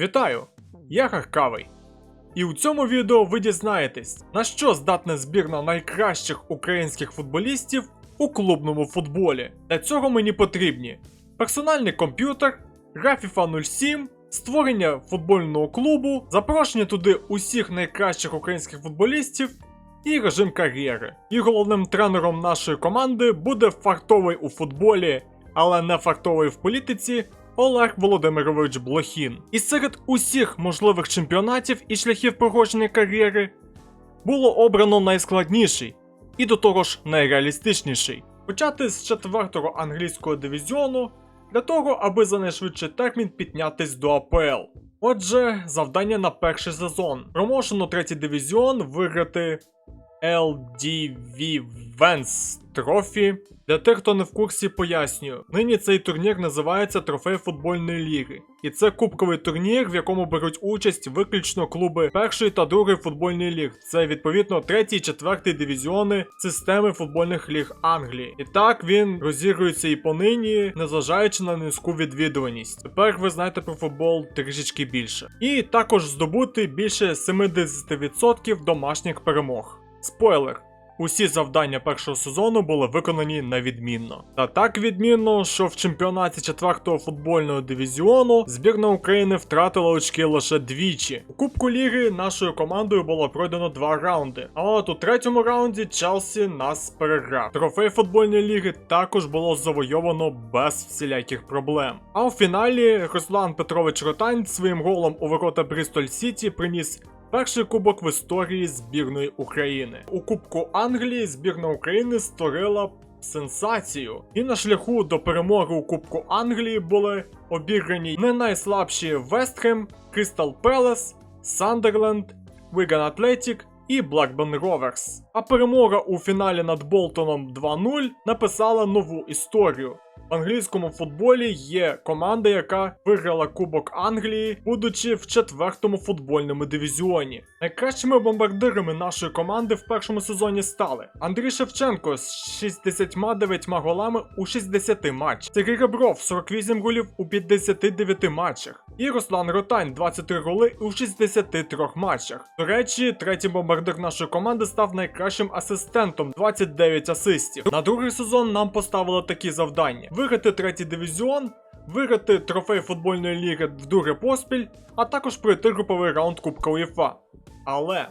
Вітаю! Я Харкавий. І у цьому відео ви дізнаєтесь, на що здатна збірна найкращих українських футболістів у клубному футболі. Для цього мені потрібні персональний комп'ютер, Графіфа 07, створення футбольного клубу, запрошення туди усіх найкращих українських футболістів і режим кар'єри. І головним тренером нашої команди буде фартовий у футболі, але не фартовий в політиці Олег Володимирович Блохін. І серед усіх можливих чемпіонатів і шляхів проходження кар'єри було обрано найскладніший і до того ж найреалістичніший. Почати з четвертого англійського дивізіону для того, аби за найшвидший термін піднятись до АПЛ. Отже, завдання на перший сезон. Промошено третій дивізіон виграти LDV Vans Trophy. Для тих, хто не в курсі, пояснюю. Нині цей турнір називається Трофей футбольної ліги. І це кубковий турнір, в якому беруть участь виключно клуби першої та другої футбольної ліг. Це відповідно третій, четвертий дивізіони системи футбольних ліг Англії. І так він розігрується і понині, незважаючи на низьку відвідуваність. Тепер ви знаєте про футбол трішечки більше. І також здобути більше 70% домашніх перемог. Спойлер. Усі завдання першого сезону були виконані на відмінно. Та так відмінно, що в чемпіонаті 4-го футбольного дивізіону збірна України втратила очки лише двічі. У Кубку Ліги нашою командою було пройдено два раунди. А от у третьому раунді Челсі нас переграв. Трофей футбольної ліги також було завойовано без всіляких проблем. А у фіналі Руслан Петрович Ротань своїм голом у ворота Брістоль Сіті приніс Перший кубок в історії збірної України. У Кубку Англії збірна України створила сенсацію. І на шляху до перемоги у Кубку Англії були обіграні не найслабші Вестхем, Кристал Пелес, Сандерленд, Wigan Атлетік і Blackburn Rovers. А перемога у фіналі над Болтоном 2-0 написала нову історію. В англійському футболі є команда, яка виграла Кубок Англії, будучи в четвертому футбольному дивізіоні. Найкращими бомбардирами нашої команди в першому сезоні стали Андрій Шевченко з 69 голами у 60 матчах, Сергій Ребров 48 голів у 59 матчах, і Руслан Ротань 23 голи у 63 матчах. До речі, третій бомбардир нашої команди став найкращим асистентом 29 асистів. На другий сезон нам поставили такі завдання: виграти третій дивізіон. Виграти трофей футбольної ліги вдруге поспіль, а також пройти груповий раунд Кубка УЄФА. Але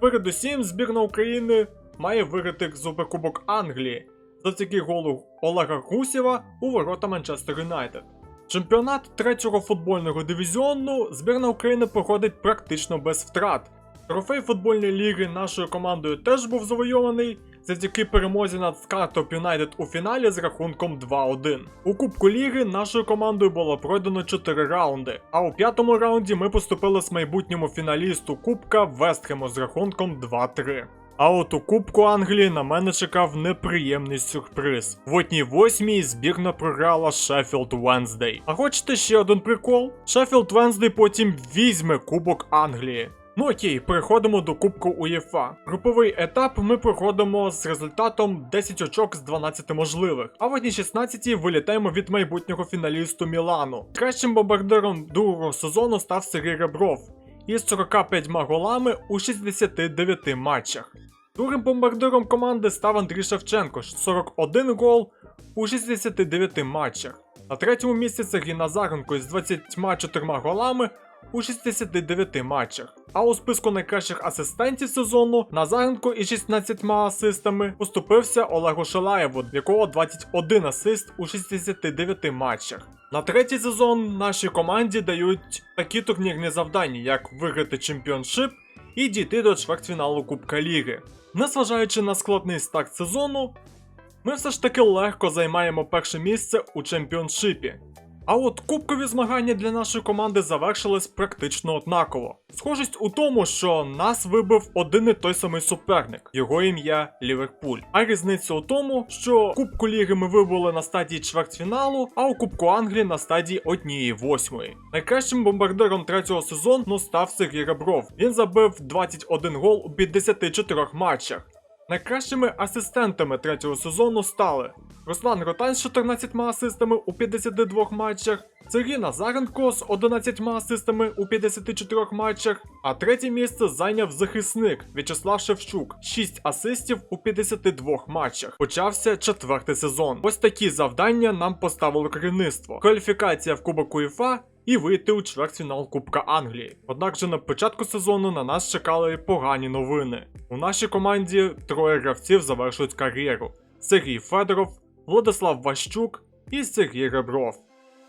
передусім збірна України має виграти Суперкубок Англії завдяки голу Олега Гусєва у ворота Манчестер Юнайтед. Чемпіонат третього футбольного дивізіону збірна України проходить практично без втрат. Трофей футбольної ліги нашою командою теж був завойований завдяки перемозі над Скартоп Юнайтед у фіналі з рахунком 2-1. У Кубку Ліги нашою командою було пройдено 4 раунди, а у п'ятому раунді ми поступили з майбутньому фіналісту Кубка Вестхему з рахунком 2-3. А от у Кубку Англії на мене чекав неприємний сюрприз. В одній восьмій збірна програла Шеффілд Венздей. А хочете ще один прикол? Шеффілд Венздей потім візьме Кубок Англії. Ну окей, переходимо до Кубку УЄФА. Груповий етап ми проходимо з результатом 10 очок з 12 можливих, а в одній 16 вилітаємо від майбутнього фіналісту Мілану. Кращим бомбардиром другого сезону став Сергій Ребров із 45 голами у 69 матчах. Другим бомбардиром команди став Андрій Шевченко 41 гол у 69 матчах. На третьому місці Сергій Назаренко із 24 голами у 69 матчах. А у списку найкращих асистентів сезону на Назаренко із 16 асистами поступився Олегу Шалаєву, в якого 21 асист у 69 матчах. На третій сезон нашій команді дають такі турнірні завдання, як виграти чемпіоншип і дійти до чвертьфіналу Кубка Ліги. Незважаючи на складний старт сезону, ми все ж таки легко займаємо перше місце у чемпіоншипі. А от кубкові змагання для нашої команди завершились практично однаково. Схожість у тому, що нас вибив один і той самий суперник, його ім'я Ліверпуль. А різниця у тому, що Кубку Ліги ми вибули на стадії чвертьфіналу, а у Кубку Англії на стадії однієї восьмої. Найкращим бомбардиром третього сезону став Сергій Ребров. Він забив 21 гол у 54 матчах. Найкращими асистентами третього сезону стали Руслан Ротань з 14 асистами у 52 матчах, Сергій Назаренко з 11 асистами у 54 матчах, а третє місце зайняв захисник В'ячеслав Шевчук 6 асистів у 52 матчах. Почався четвертий сезон. Ось такі завдання нам поставило керівництво: кваліфікація в Кубок УЄФА і вийти у чвертьфінал Кубка Англії. Однак же на початку сезону на нас чекали погані новини. У нашій команді троє гравців завершують кар'єру: Сергій Федоров, Владислав Ващук і Сергій Ребров.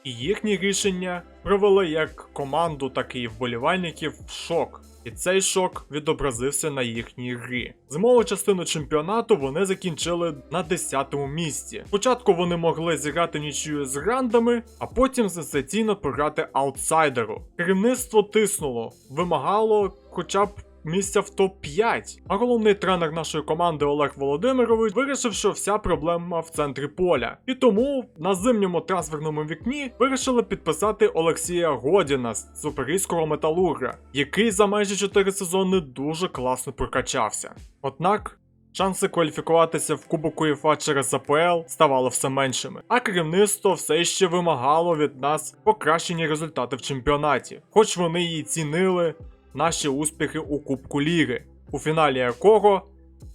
І їхні рішення привели як команду, так і вболівальників в шок. І цей шок відобразився на їхній грі. Зимову частину чемпіонату вони закінчили на 10-му місці. Спочатку вони могли зіграти нічию з грандами, а потім сенсаційно програти аутсайдеру. Керівництво тиснуло, вимагало хоча б місця в топ-5. А головний тренер нашої команди Олег Володимирович вирішив, що вся проблема в центрі поля. І тому на зимньому трансферному вікні вирішили підписати Олексія Годіна з суперійського металурга, який за майже 4 сезони дуже класно прокачався. Однак. Шанси кваліфікуватися в Кубок УЄФА через АПЛ ставало все меншими, а керівництво все ще вимагало від нас покращення результатів в чемпіонаті, хоч вони її цінили наші успіхи у Кубку Ліги, у фіналі якого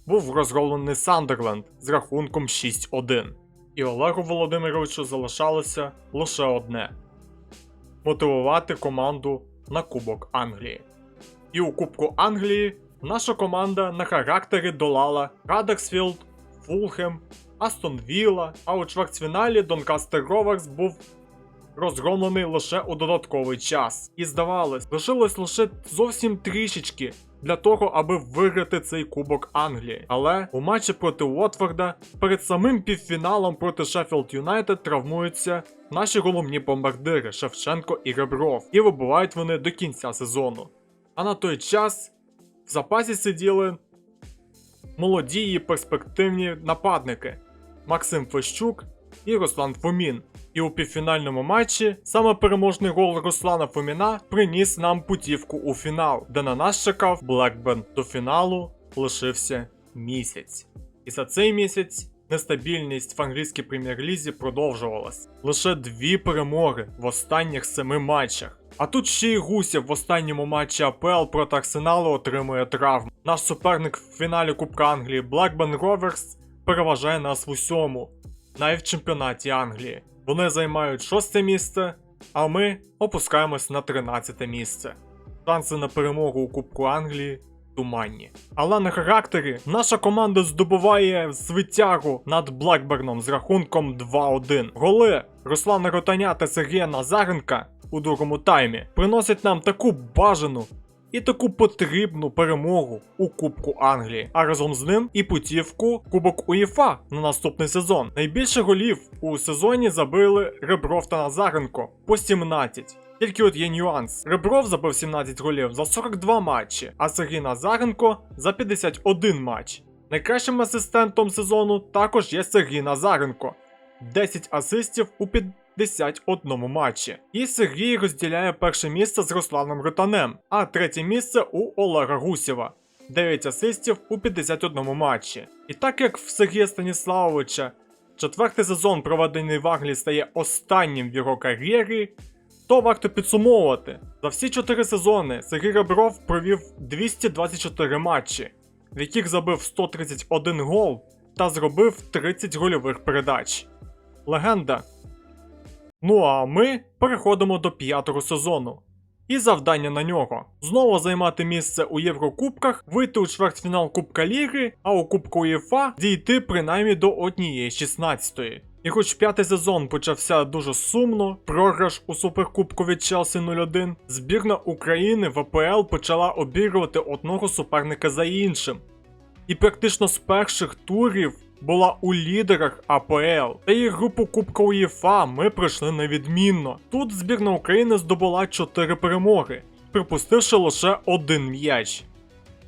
був розгромлений Сандерленд з рахунком 6-1. І Олегу Володимировичу залишалося лише одне мотивувати команду на Кубок Англії. І у Кубку Англії наша команда на характері долала Радерсфілд, Фулхем, Астон Вілла, а у чвертьфіналі Донкастер Роверс був розгромлений лише у додатковий час. І здавалось, лишилось лише зовсім трішечки для того, аби виграти цей Кубок Англії. Але у матчі проти Уотфорда перед самим півфіналом проти Шеффілд Юнайтед травмуються наші головні бомбардири Шевченко і Ребров, і вибувають вони до кінця сезону. А на той час в запасі сиділи молоді і перспективні нападники Максим Фещук і Руслан Фомін. І у півфінальному матчі саме переможний гол Руслана Фоміна приніс нам путівку у фінал, де на нас чекав Блекбен. До фіналу лишився місяць. І за цей місяць нестабільність в англійській прем'єр-лізі продовжувалась. Лише дві перемоги в останніх семи матчах. А тут ще й Гусєв в останньому матчі АПЛ проти Арсеналу отримує травму. Наш суперник в фіналі Кубка Англії Blackburn Rovers переважає нас в усьому, навіть в чемпіонаті Англії. Вони займають шосте місце, а ми опускаємось на 13 місце. Шанси на перемогу у Кубку Англії туманні. Але на характері наша команда здобуває звитягу над Блекберном з рахунком 2-1. Голи Руслана Ротаня та Сергія Назаренка у другому таймі приносять нам таку бажану і таку потрібну перемогу у Кубку Англії, а разом з ним і путівку Кубок УЄФА на наступний сезон. Найбільше голів у сезоні забили Ребров та Назаренко по 17. Тільки от є нюанс. Ребров забив 17 голів за 42 матчі, а Сергій Назаренко за 51 матч. Найкращим асистентом сезону також є Сергій Назаренко. 10 асистів у 51 матчі. І Сергій розділяє перше місце з Русланом Ротанем, а третє місце у Олега Гусєва. 9 асистів у 51 матчі. І так як в Сергія Станіславовича четвертий сезон, проведений в Англії, стає останнім в його кар'єрі, то варто підсумовувати. За всі 4 сезони Сергій Ребров провів 224 матчі, в яких забив 131 гол та зробив 30 гольових передач. Легенда. Ну а ми переходимо до п'ятого сезону. І завдання на нього знову займати місце у Єврокубках, вийти у чвертьфінал Кубка Ліги, а у Кубку УЄФА дійти принаймні до однієї 16-ї. І хоч п'ятий сезон почався дуже сумно, програш у суперкубку від Челсі 0-1, збірна України в АПЛ почала обігрувати одного суперника за іншим. І практично з перших турів була у лідерах АПЛ. Та і групу Кубка УЄФА ми пройшли невідмінно. Тут збірна України здобула 4 перемоги, припустивши лише один м'яч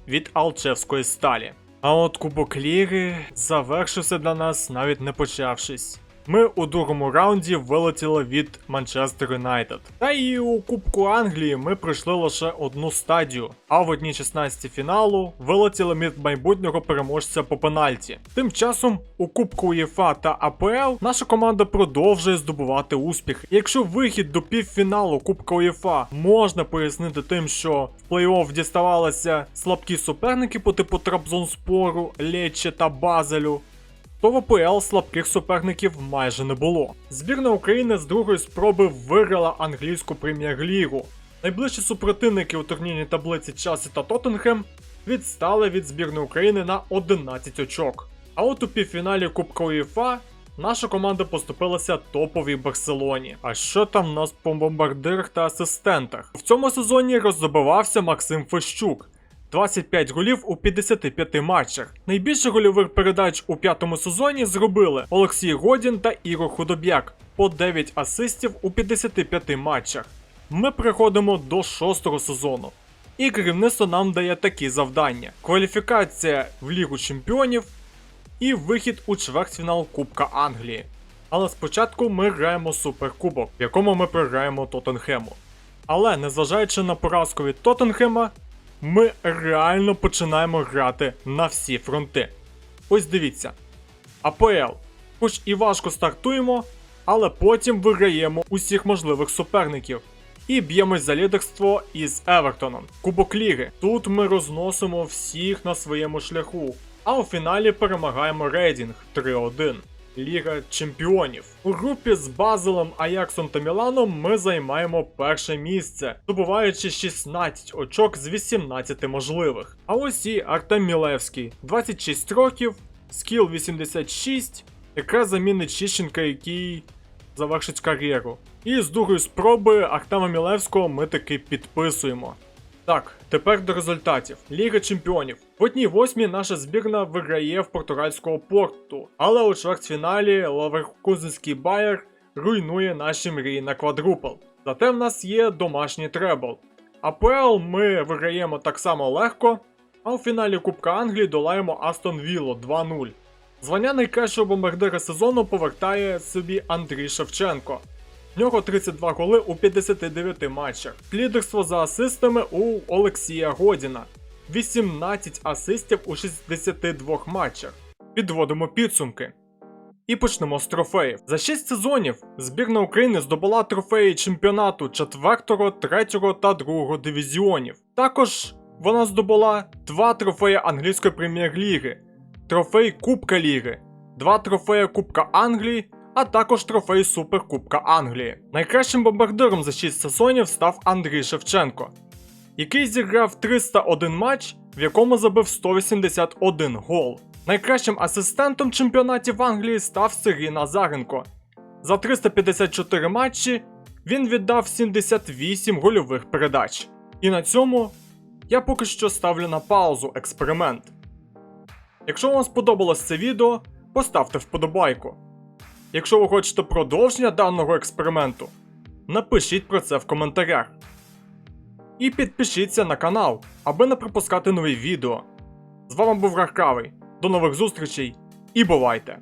від Алчевської сталі. А от Кубок Ліри завершився для нас навіть не почавшись. Ми у другому раунді вилетіли від Манчестер Юнайтед. Та і у Кубку Англії ми пройшли лише одну стадію, а в одній 16 фіналу вилетіли від майбутнього переможця по пенальті. Тим часом у Кубку УЄФА та АПЛ наша команда продовжує здобувати успіхи. Якщо вихід до півфіналу Кубка УЄФА можна пояснити тим, що в плей-офф діставалися слабкі суперники по типу Трабзонспору, Лечче та Базелю, то в АПЛ слабких суперників майже не було. Збірна України з другої спроби виграла англійську прем'єр-лігу. Найближчі супротивники у турнірній таблиці Челсі та Тоттенхем відстали від збірної України на 11 очок. А от у півфіналі Кубка УЄФА наша команда поступилася топовій Барселоні. А що там у нас по бомбардирах та асистентах? В цьому сезоні роззабивався Максим Фещук. 25 голів у 55 матчах. Найбільше гольових передач у п'ятому сезоні зробили Олексій Годін та Ігор Худоб'як по 9 асистів у 55 матчах. Ми приходимо до шостого сезону. І керівництво нам дає такі завдання: кваліфікація в Лігу Чемпіонів і вихід у чвертьфінал Кубка Англії. Але спочатку ми граємо суперкубок, в якому ми програємо Тоттенхему. Але незважаючи на поразку від Тоттенхема, ми реально починаємо грати на всі фронти. Ось дивіться. АПЛ. Хоч і важко стартуємо, але потім виграємо усіх можливих суперників. І б'ємось за лідерство із Евертоном. Кубок Ліги. Тут ми розносимо всіх на своєму шляху. А у фіналі перемагаємо Рейдінг 3-1. Ліга Чемпіонів. У групі з Базелем, Аяксом та Міланом ми займаємо перше місце, добуваючи 16 очок з 18 можливих. А ось і Артем Мілевський, 26 років, скіл 86, якраз замінить Чищенка, який завершить кар'єру. І з другої спроби Артема Мілевського ми таки підписуємо. Так, тепер до результатів. Ліга Чемпіонів. В одній восьмій наша збірна виграє в португальського порту, але у чвертьфіналі Лаверкузенський Байер руйнує наші мрії на квадрупл. Зате в нас є домашній требл. АПЛ ми виграємо так само легко, а у фіналі Кубка Англії долаємо Астон Вілло 2-0. Звання найкращого бомбардира сезону повертає собі Андрій Шевченко. В нього 32 голи у 59 матчах. Лідерство за асистами у Олексія Годіна. 18 асистів у 62 матчах. Підводимо підсумки. І почнемо з трофеїв. За 6 сезонів збірна України здобула трофеї чемпіонату 4, 3 та 2 дивізіонів. Також вона здобула 2 трофеї англійської прем'єр-ліги, трофей Кубка Ліги, 2 трофеї Кубка Англії а також трофей Суперкубка Англії. Найкращим бомбардиром за 6 сезонів став Андрій Шевченко, який зіграв 301 матч, в якому забив 181 гол. Найкращим асистентом чемпіонатів Англії став Сергій Назаренко. За 354 матчі він віддав 78 гольових передач. І на цьому я поки що ставлю на паузу експеримент. Якщо вам сподобалось це відео, поставте вподобайку. Якщо ви хочете продовження даного експерименту, напишіть про це в коментарях. І підпишіться на канал, аби не пропускати нові відео. З вами був Рахкавий. До нових зустрічей і бувайте!